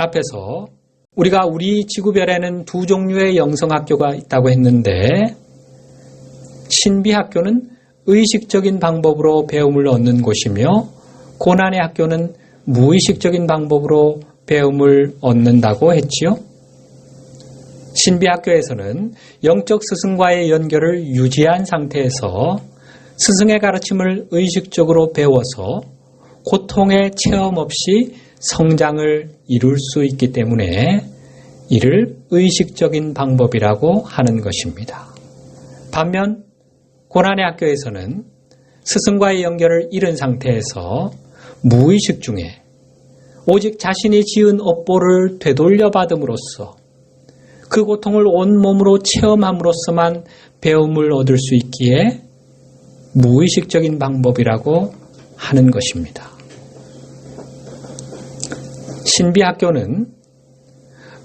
앞에서 우리가 우리 지구별에는 두 종류의 영성학교가 있다고 했는데 신비학교는 의식적인 방법으로 배움을 얻는 곳이며 고난의 학교는 무의식적인 방법으로 배움을 얻는다고 했지요. 신비학교에서는 영적 스승과의 연결을 유지한 상태에서 스승의 가르침을 의식적으로 배워서 고통의 체험 없이 성장을 이룰 수 있기 때문에 이를 의식적인 방법이라고 하는 것입니다. 반면 고난의 학교에서는 스승과의 연결을 잃은 상태에서 무의식 중에 오직 자신이 지은 업보를 되돌려 받음으로써 그 고통을 온몸으로 체험함으로써만 배움을 얻을 수 있기에 무의식적인 방법이라고 하는 것입니다. 신비학교는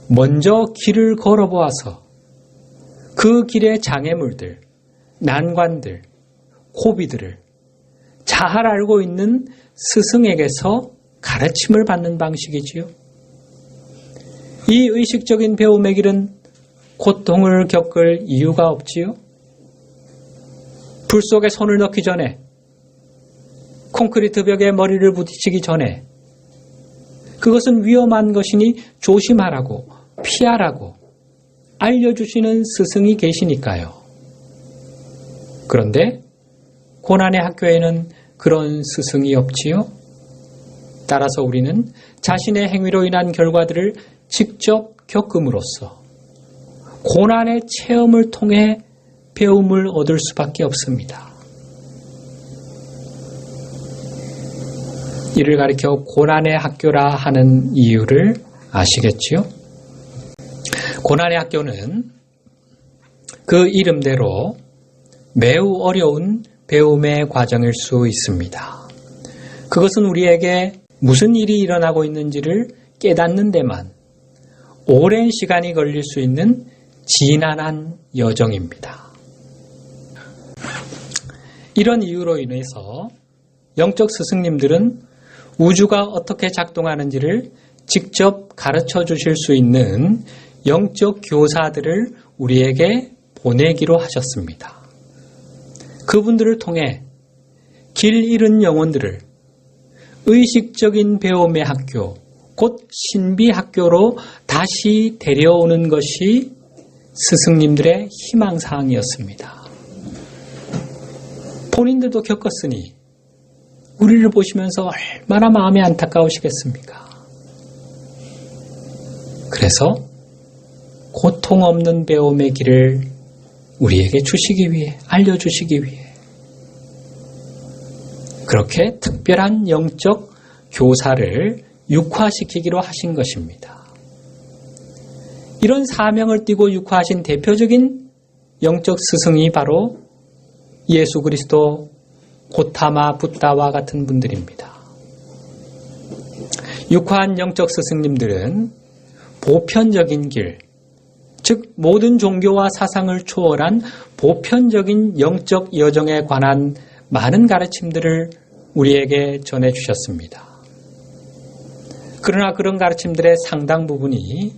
먼저 길을 걸어보아서 그 길의 장애물들, 난관들, 고비들을 잘 알고 있는 스승에게서 가르침을 받는 방식이지요. 이 의식적인 배움의 길은 고통을 겪을 이유가 없지요. 불 속에 손을 넣기 전에, 콘크리트 벽에 머리를 부딪히기 전에, 그것은 위험한 것이니 조심하라고, 피하라고 알려주시는 스승이 계시니까요. 그런데 고난의 학교에는 그런 스승이 없지요. 따라서 우리는 자신의 행위로 인한 결과들을 직접 겪음으로써 고난의 체험을 통해 배움을 얻을 수밖에 없습니다. 이를 가리켜 고난의 학교라 하는 이유를 아시겠지요? 고난의 학교는 그 이름대로 매우 어려운 배움의 과정일 수 있습니다. 그것은 우리에게 무슨 일이 일어나고 있는지를 깨닫는 데만 오랜 시간이 걸릴 수 있는 지난한 여정입니다. 이런 이유로 인해서 영적 스승님들은 우주가 어떻게 작동하는지를 직접 가르쳐 주실 수 있는 영적 교사들을 우리에게 보내기로 하셨습니다. 그분들을 통해 길 잃은 영혼들을 의식적인 배움의 학교, 곧 신비 학교로 다시 데려오는 것이 스승님들의 희망사항이었습니다. 본인들도 겪었으니 우리를 보시면서 얼마나 마음이 안타까우시겠습니까? 그래서 고통 없는 배움의 길을 우리에게 주시기 위해, 알려주시기 위해, 그렇게 특별한 영적 교사를 육화시키기로 하신 것입니다. 이런 사명을 띠고 육화하신 대표적인 영적 스승이 바로 예수 그리스도 고타마 붓다와 같은 분들입니다. 육화한 영적 스승님들은 보편적인 길, 즉 모든 종교와 사상을 초월한 보편적인 영적 여정에 관한 많은 가르침들을 우리에게 전해 주셨습니다. 그러나 그런 가르침들의 상당 부분이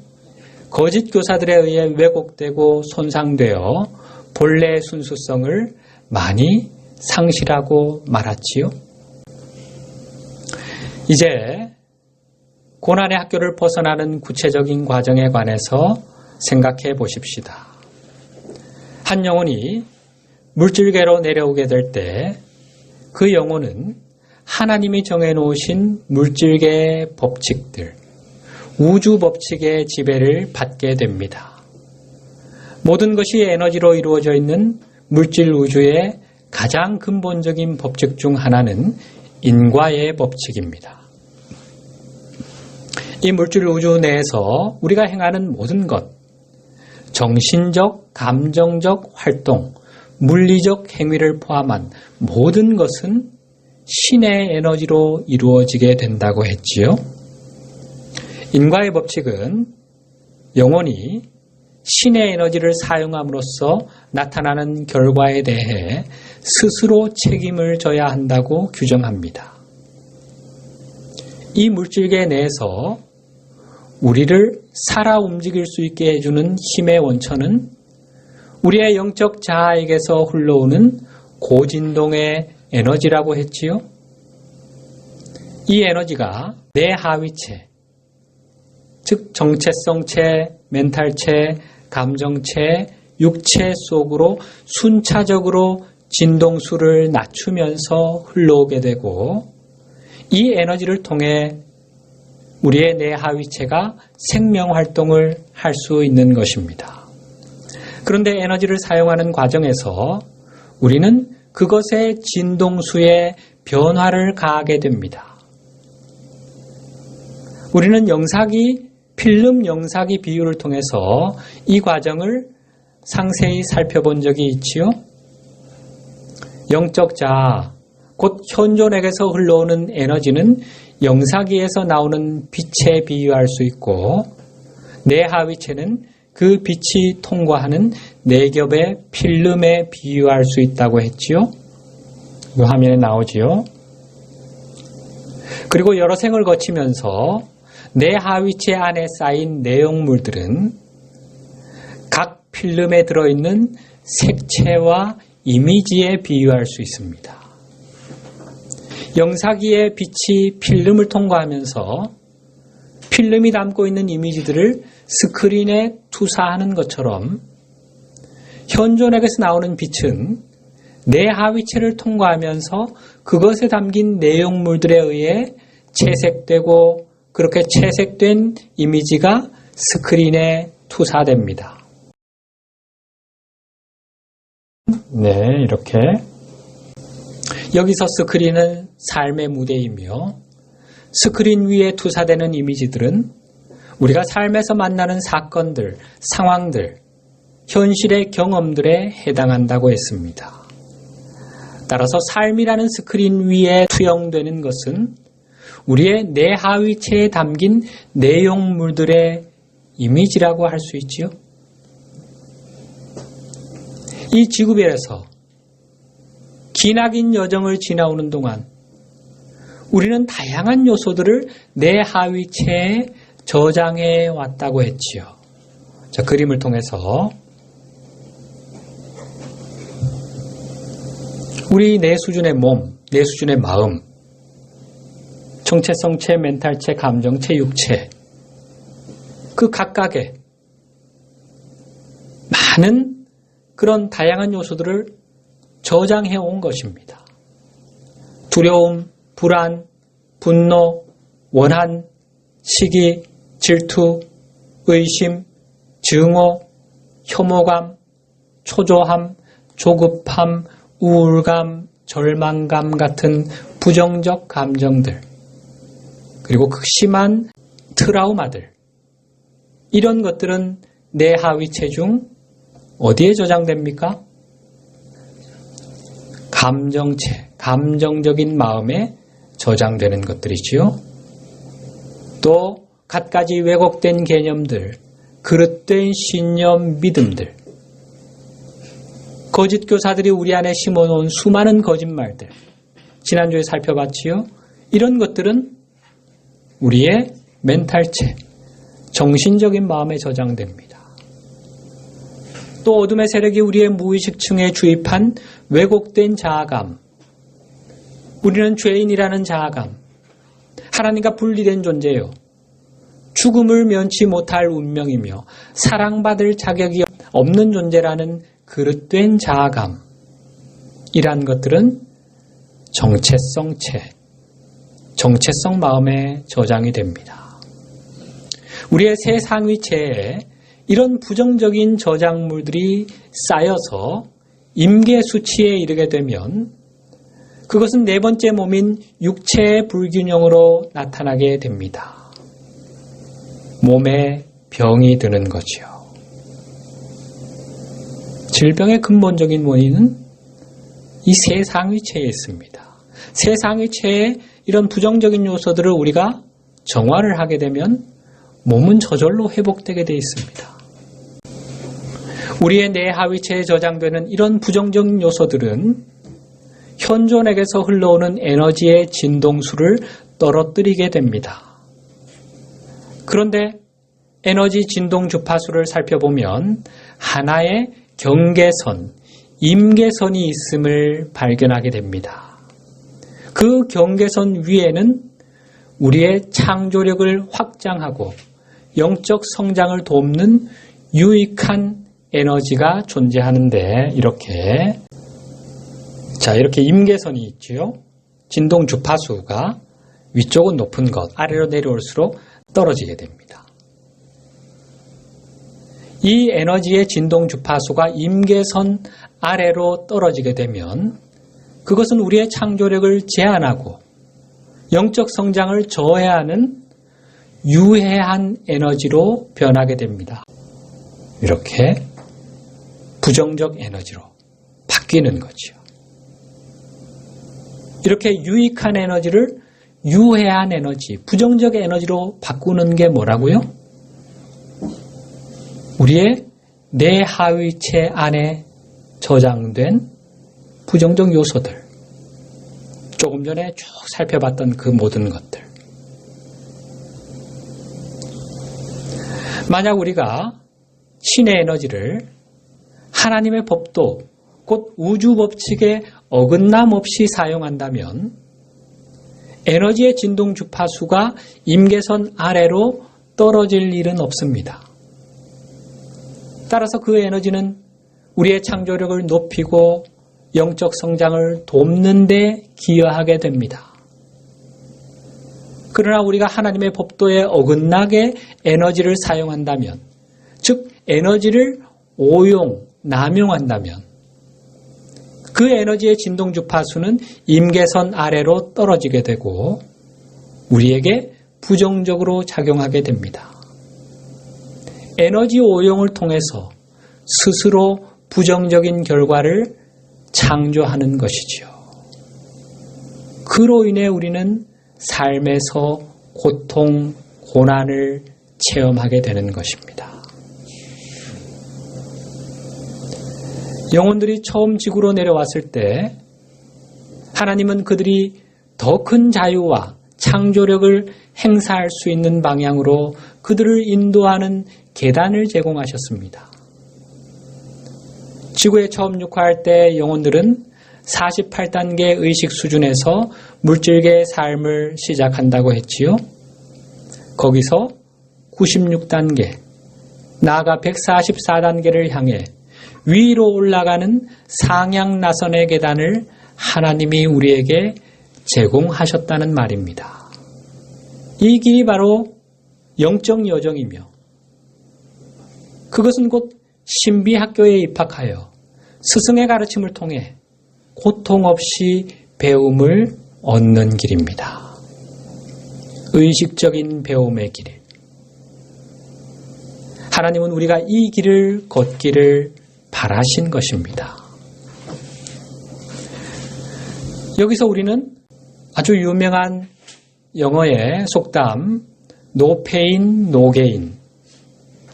거짓 교사들에 의해 왜곡되고 손상되어 본래의 순수성을 많이 상실하고 말았지요. 이제 고난의 학교를 벗어나는 구체적인 과정에 관해서 생각해 보십시다. 한 영혼이 물질계로 내려오게 될 때 그 영혼은 하나님이 정해놓으신 물질계의 법칙들, 우주 법칙의 지배를 받게 됩니다. 모든 것이 에너지로 이루어져 있는 물질 우주의 가장 근본적인 법칙 중 하나는 인과의 법칙입니다. 이 물질 우주 내에서 우리가 행하는 모든 것, 정신적, 감정적 활동, 물리적 행위를 포함한 모든 것은 신의 에너지로 이루어지게 된다고 했지요. 인과의 법칙은 영원히 신의 에너지를 사용함으로써 나타나는 결과에 대해 스스로 책임을 져야 한다고 규정합니다. 이 물질계 내에서 우리를 살아 움직일 수 있게 해주는 힘의 원천은 우리의 영적 자아에게서 흘러오는 고진동의 에너지라고 했지요. 이 에너지가 내 하위체, 즉 정체성체, 멘탈체, 감정체, 육체 속으로 순차적으로 진동수를 낮추면서 흘러오게 되고 이 에너지를 통해 우리의 내 하위체가 생명 활동을 할 수 있는 것입니다. 그런데 에너지를 사용하는 과정에서 우리는 그것의 진동수에 변화를 가하게 됩니다. 우리는 영사기, 필름 영사기 비유를 통해서 이 과정을 상세히 살펴본 적이 있지요. 영적 자아, 곧 현존에게서 흘러오는 에너지는 영사기에서 나오는 빛에 비유할 수 있고 내 하위체는 그 빛이 통과하는 네 겹의 필름에 비유할 수 있다고 했지요. 이 화면에 나오지요. 그리고 여러 생을 거치면서 내 하위체 안에 쌓인 내용물들은 각 필름에 들어있는 색채와 이미지에 비유할 수 있습니다. 영사기의 빛이 필름을 통과하면서 필름이 담고 있는 이미지들을 스크린에 투사하는 것처럼 현존에게서 나오는 빛은 내 하위체를 통과하면서 그것에 담긴 내용물들에 의해 채색되고 그렇게 채색된 이미지가 스크린에 투사됩니다. 네, 이렇게 여기서 스크린은 삶의 무대이며 스크린 위에 투사되는 이미지들은 우리가 삶에서 만나는 사건들, 상황들, 현실의 경험들에 해당한다고 했습니다. 따라서 삶이라는 스크린 위에 투영되는 것은 우리의 내 하위체에 담긴 내용물들의 이미지라고 할 수 있지요. 이 지구별에서 기나긴 여정을 지나오는 동안 우리는 다양한 요소들을 내 하위체에 저장해 왔다고 했지요. 자, 그림을 통해서 우리 내 수준의 몸, 내 수준의 마음, 정체성체, 멘탈체, 감정체, 육체 그 각각의 많은 그런 다양한 요소들을 저장해 온 것입니다. 두려움, 불안, 분노, 원한, 시기, 질투, 의심, 증오, 혐오감, 초조함, 조급함, 우울감, 절망감 같은 부정적 감정들, 그리고 극심한 트라우마들, 이런 것들은 내 하위 체 중 어디에 저장됩니까? 감정체, 감정적인 마음에 저장되는 것들이지요. 또 갖가지 왜곡된 개념들, 그릇된 신념, 믿음들, 거짓 교사들이 우리 안에 심어놓은 수많은 거짓말들, 지난주에 살펴봤지요. 이런 것들은 우리의 멘탈체, 정신적인 마음에 저장됩니다. 또 어둠의 세력이 우리의 무의식층에 주입한 왜곡된 자아감, 우리는 죄인이라는 자아감, 하나님과 분리된 존재요. 죽음을 면치 못할 운명이며 사랑받을 자격이 없는 존재라는 그릇된 자아감. 이란 것들은 정체성체, 정체성 마음에 저장이 됩니다. 우리의 새 상위체에 이런 부정적인 저작물들이 쌓여서 임계 수치에 이르게 되면 그것은 네 번째 몸인 육체의 불균형으로 나타나게 됩니다. 몸에 병이 드는 거지요. 질병의 근본적인 원인은 이 세상 위체에 있습니다. 세상 위체에 이런 부정적인 요소들을 우리가 정화를 하게 되면 몸은 저절로 회복되게 되어 있습니다. 우리의 내 하위체에 저장되는 이런 부정적인 요소들은 현존에게서 흘러오는 에너지의 진동수를 떨어뜨리게 됩니다. 그런데 에너지 진동 주파수를 살펴보면 하나의 경계선, 임계선이 있음을 발견하게 됩니다. 그 경계선 위에는 우리의 창조력을 확장하고 영적 성장을 돕는 유익한 에너지가 존재하는데 이렇게 자 이렇게 임계선이 있지요. 진동 주파수가 위쪽은 높은 것, 아래로 내려올수록 떨어지게 됩니다. 이 에너지의 진동 주파수가 임계선 아래로 떨어지게 되면 그것은 우리의 창조력을 제한하고 영적 성장을 저해하는 유해한 에너지로 변하게 됩니다. 이렇게 부정적 에너지로 바뀌는 거죠. 이렇게 유익한 에너지를 유해한 에너지, 부정적 에너지로 바꾸는 게 뭐라고요? 우리의 내 하위체 안에 저장된 부정적 요소들. 조금 전에 쭉 살펴봤던 그 모든 것들. 만약 우리가 신의 에너지를 하나님의 법도 곧 우주 법칙에 어긋남 없이 사용한다면 에너지의 진동 주파수가 임계선 아래로 떨어질 일은 없습니다. 따라서 그 에너지는 우리의 창조력을 높이고 영적 성장을 돕는 데 기여하게 됩니다. 그러나 우리가 하나님의 법도에 어긋나게 에너지를 사용한다면, 즉, 에너지를 오용, 남용한다면, 그 에너지의 진동 주파수는 임계선 아래로 떨어지게 되고, 우리에게 부정적으로 작용하게 됩니다. 에너지 오용을 통해서 스스로 부정적인 결과를 창조하는 것이지요. 그로 인해 우리는 삶에서 고통, 고난을 체험하게 되는 것입니다. 영혼들이 처음 지구로 내려왔을 때 하나님은 그들이 더 큰 자유와 창조력을 행사할 수 있는 방향으로 그들을 인도하는 계단을 제공하셨습니다. 지구에 처음 육화할 때 영혼들은 48단계 의식 수준에서 물질계의 삶을 시작한다고 했지요. 거기서 96단계, 나아가 144단계를 향해 위로 올라가는 상향 나선의 계단을 하나님이 우리에게 제공하셨다는 말입니다. 이 길이 바로 영적 여정이며 그것은 곧 신비 학교에 입학하여 스승의 가르침을 통해 고통 없이 배움을 얻는 길입니다. 의식적인 배움의 길. 하나님은 우리가 이 길을 걷기를 바라신 것입니다. 여기서 우리는 아주 유명한 영어의 속담 no pain, no gain.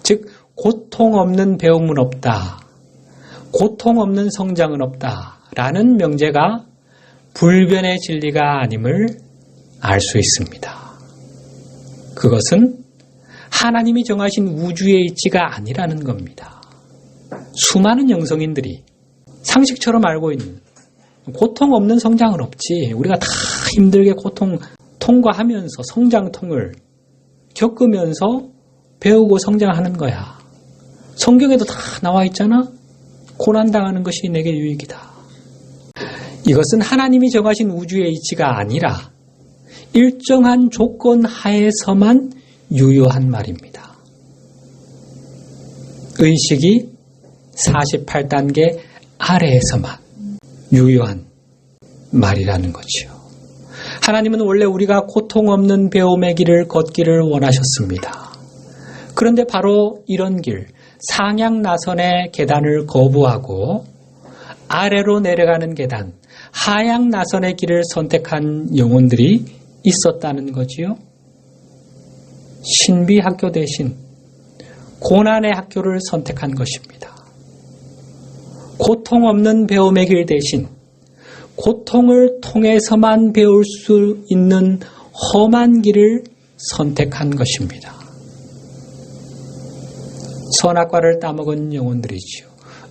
즉 고통 없는 배움은 없다. 고통 없는 성장은 없다. 라는 명제가 불변의 진리가 아님을 알 수 있습니다. 그것은 하나님이 정하신 우주의 이치가 아니라는 겁니다. 수많은 영성인들이 상식처럼 알고 있는 고통 없는 성장은 없지. 우리가 다 힘들게 고통 통과하면서 성장통을 겪으면서 배우고 성장하는 거야. 성경에도 다 나와 있잖아? 고난당하는 것이 내게 유익이다. 이것은 하나님이 정하신 우주의 이치가 아니라 일정한 조건 하에서만 유효한 말입니다. 의식이 48단계 아래에서만 유효한 말이라는 거지요. 하나님은 원래 우리가 고통 없는 배움의 길을 걷기를 원하셨습니다. 그런데 바로 이런 길, 상향 나선의 계단을 거부하고 아래로 내려가는 계단, 하향 나선의 길을 선택한 영혼들이 있었다는 거지요. 신비 학교 대신 고난의 학교를 선택한 것입니다. 고통 없는 배움의 길 대신 고통을 통해서만 배울 수 있는 험한 길을 선택한 것입니다. 선악과를 따먹은 영혼들이지요.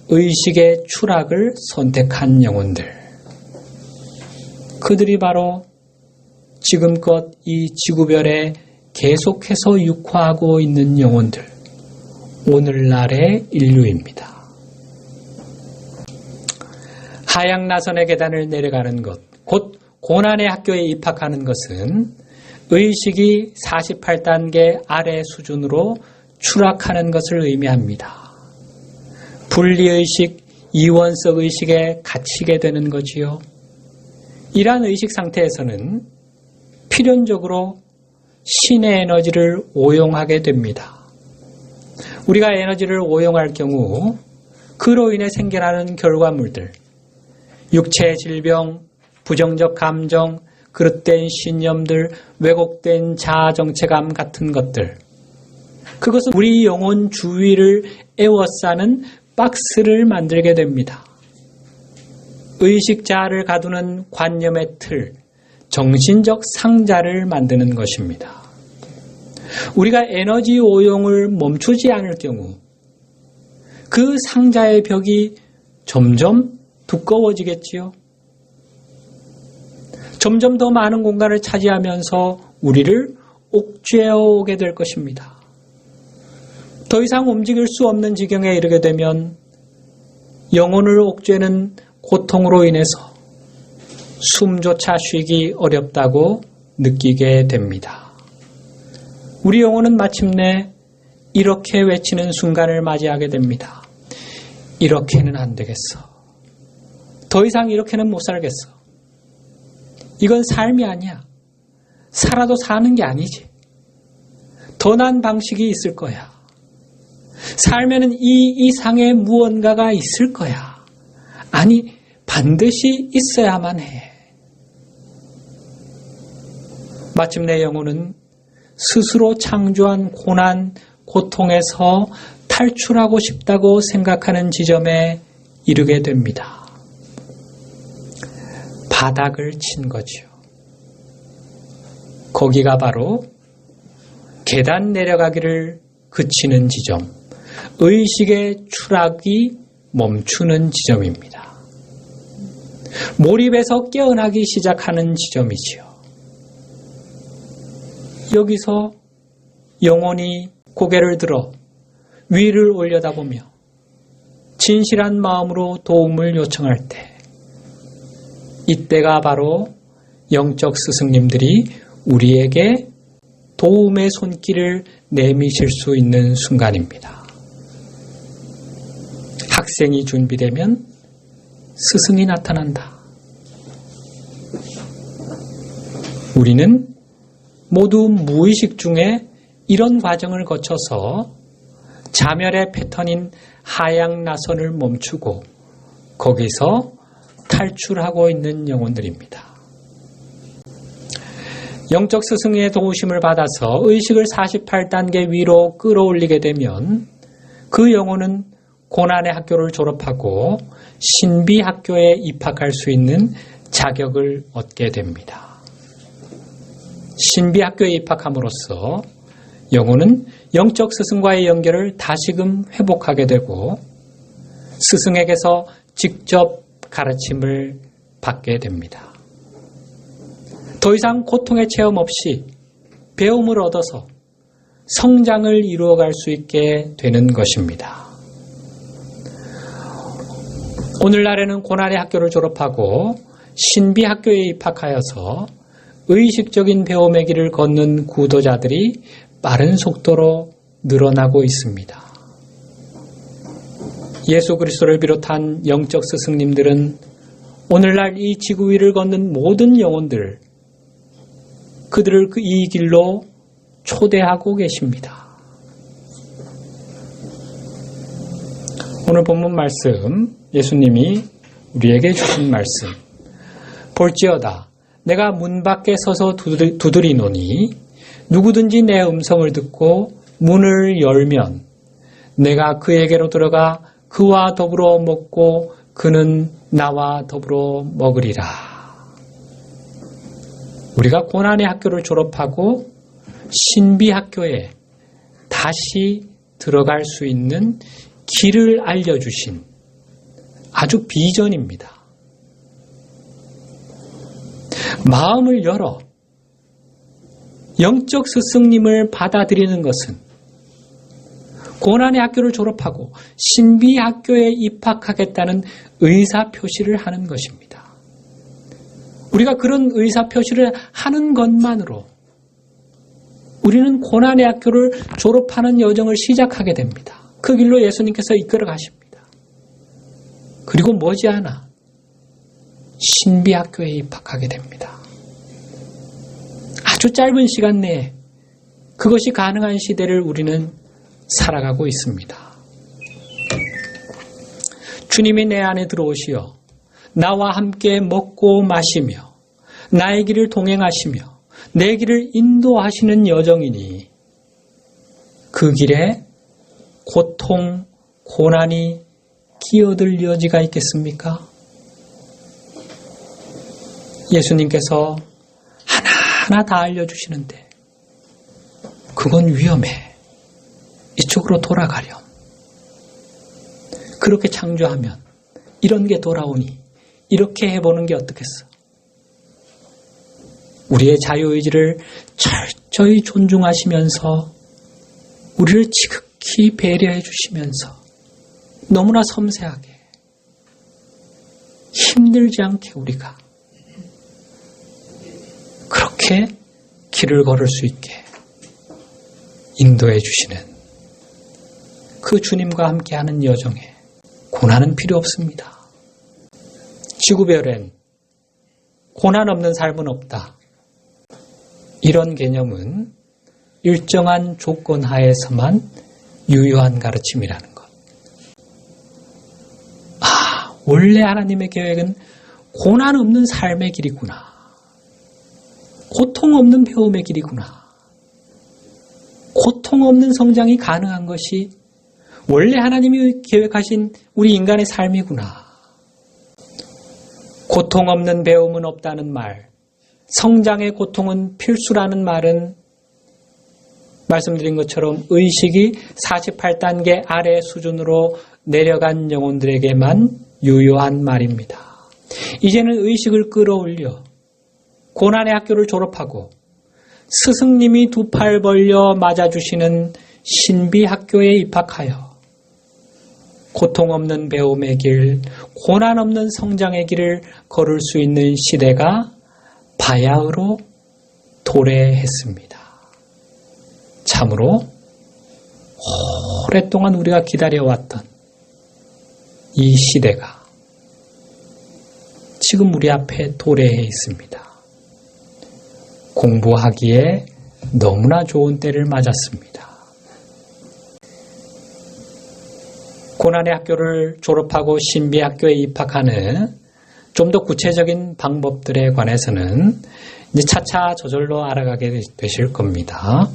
의식의 추락을 선택한 영혼들. 그들이 바로 지금껏 이 지구별에 계속해서 육화하고 있는 영혼들. 오늘날의 인류입니다. 하양 나선의 계단을 내려가는 것, 곧 고난의 학교에 입학하는 것은 의식이 48단계 아래 수준으로 추락하는 것을 의미합니다. 분리의식, 이원석 의식에 갇히게 되는 거지요. 이러한 의식 상태에서는 필연적으로 신의 에너지를 오용하게 됩니다. 우리가 에너지를 오용할 경우 그로 인해 생겨나는 결과물들, 육체 질병, 부정적 감정, 그릇된 신념들, 왜곡된 자아 정체감 같은 것들. 그것은 우리 영혼 주위를 에워싸는 박스를 만들게 됩니다. 의식 자아를 가두는 관념의 틀, 정신적 상자를 만드는 것입니다. 우리가 에너지 오용을 멈추지 않을 경우 그 상자의 벽이 점점 두꺼워지겠지요. 점점 더 많은 공간을 차지하면서 우리를 옥죄어 오게 될 것입니다. 더 이상 움직일 수 없는 지경에 이르게 되면 영혼을 옥죄는 고통으로 인해서 숨조차 쉬기 어렵다고 느끼게 됩니다. 우리 영혼은 마침내 이렇게 외치는 순간을 맞이하게 됩니다. 이렇게는 안 되겠어. 더 이상 이렇게는 못 살겠어. 이건 삶이 아니야. 살아도 사는 게 아니지. 더난 방식이 있을 거야. 삶에는 이 이상의 무언가가 있을 거야. 아니, 반드시 있어야만 해. 마침 내 영혼은 스스로 창조한 고난, 고통에서 탈출하고 싶다고 생각하는 지점에 이르게 됩니다. 바닥을 친 거지요. 거기가 바로 계단 내려가기를 그치는 지점, 의식의 추락이 멈추는 지점입니다. 몰입에서 깨어나기 시작하는 지점이지요. 여기서 영혼이 고개를 들어 위를 올려다보며 진실한 마음으로 도움을 요청할 때, 이때가 바로 영적 스승님들이 우리에게 도움의 손길을 내미실 수 있는 순간입니다. 학생이 준비되면 스승이 나타난다. 우리는 모두 무의식 중에 이런 과정을 거쳐서 자멸의 패턴인 하양 나선을 멈추고 거기서 탈출하고 있는 영혼들입니다. 영적 스승의 도우심을 받아서 의식을 48단계 위로 끌어올리게 되면 그 영혼은 고난의 학교를 졸업하고 신비 학교에 입학할 수 있는 자격을 얻게 됩니다. 신비 학교에 입학함으로써 영혼은 영적 스승과의 연결을 다시금 회복하게 되고 스승에게서 직접 가르침을 받게 됩니다. 더 이상 고통의 체험 없이 배움을 얻어서 성장을 이루어갈 수 있게 되는 것입니다. 오늘날에는 고난의 학교를 졸업하고 신비 학교에 입학하여서 의식적인 배움의 길을 걷는 구도자들이 빠른 속도로 늘어나고 있습니다. 예수 그리스도를 비롯한 영적 스승님들은 오늘날 이 지구 위를 걷는 모든 영혼들, 그들을 그이 길로 초대하고 계십니다. 오늘 본문 말씀, 예수님이 우리에게 주신 말씀. 볼지어다. 내가 문 밖에 서서 두드리노니 누구든지 내 음성을 듣고 문을 열면 내가 그에게로 들어가 그와 더불어 먹고 그는 나와 더불어 먹으리라. 우리가 고난의 학교를 졸업하고 신비 학교에 다시 들어갈 수 있는 길을 알려주신 아주 비전입니다. 마음을 열어 영적 스승님을 받아들이는 것은 고난의 학교를 졸업하고 신비 학교에 입학하겠다는 의사 표시를 하는 것입니다. 우리가 그런 의사 표시를 하는 것만으로 우리는 고난의 학교를 졸업하는 여정을 시작하게 됩니다. 그 길로 예수님께서 이끌어 가십니다. 그리고 머지않아 신비 학교에 입학하게 됩니다. 아주 짧은 시간 내에 그것이 가능한 시대를 우리는 살아가고 있습니다. 주님이 내 안에 들어오시어 나와 함께 먹고 마시며 나의 길을 동행하시며 내 길을 인도하시는 여정이니 그 길에 고통, 고난이 끼어들 여지가 있겠습니까? 예수님께서 하나하나 다 알려주시는데 그건 위험해. 이쪽으로 돌아가렴. 그렇게 창조하면 이런 게 돌아오니 이렇게 해보는 게 어떻겠어? 우리의 자유의지를 철저히 존중하시면서 우리를 지극히 배려해 주시면서 너무나 섬세하게 힘들지 않게 우리가 그렇게 길을 걸을 수 있게 인도해 주시는 그 주님과 함께하는 여정에 고난은 필요 없습니다. 지구별엔 고난 없는 삶은 없다. 이런 개념은 일정한 조건 하에서만 유효한 가르침이라는 것. 아, 원래 하나님의 계획은 고난 없는 삶의 길이구나. 고통 없는 배움의 길이구나. 고통 없는 성장이 가능한 것이 원래 하나님이 계획하신 우리 인간의 삶이구나. 고통 없는 배움은 없다는 말, 성장의 고통은 필수라는 말은 말씀드린 것처럼 의식이 48단계 아래 수준으로 내려간 영혼들에게만 유효한 말입니다. 이제는 의식을 끌어올려 고난의 학교를 졸업하고 스승님이 두 팔 벌려 맞아주시는 신비 학교에 입학하여 고통 없는 배움의 길, 고난 없는 성장의 길을 걸을 수 있는 시대가 바야흐로 도래했습니다. 참으로 오랫동안 우리가 기다려왔던 이 시대가 지금 우리 앞에 도래해 있습니다. 공부하기에 너무나 좋은 때를 맞았습니다. 고난의 학교를 졸업하고 신비학교에 입학하는 좀 더 구체적인 방법들에 관해서는 이제 차차 저절로 알아가게 되실 겁니다.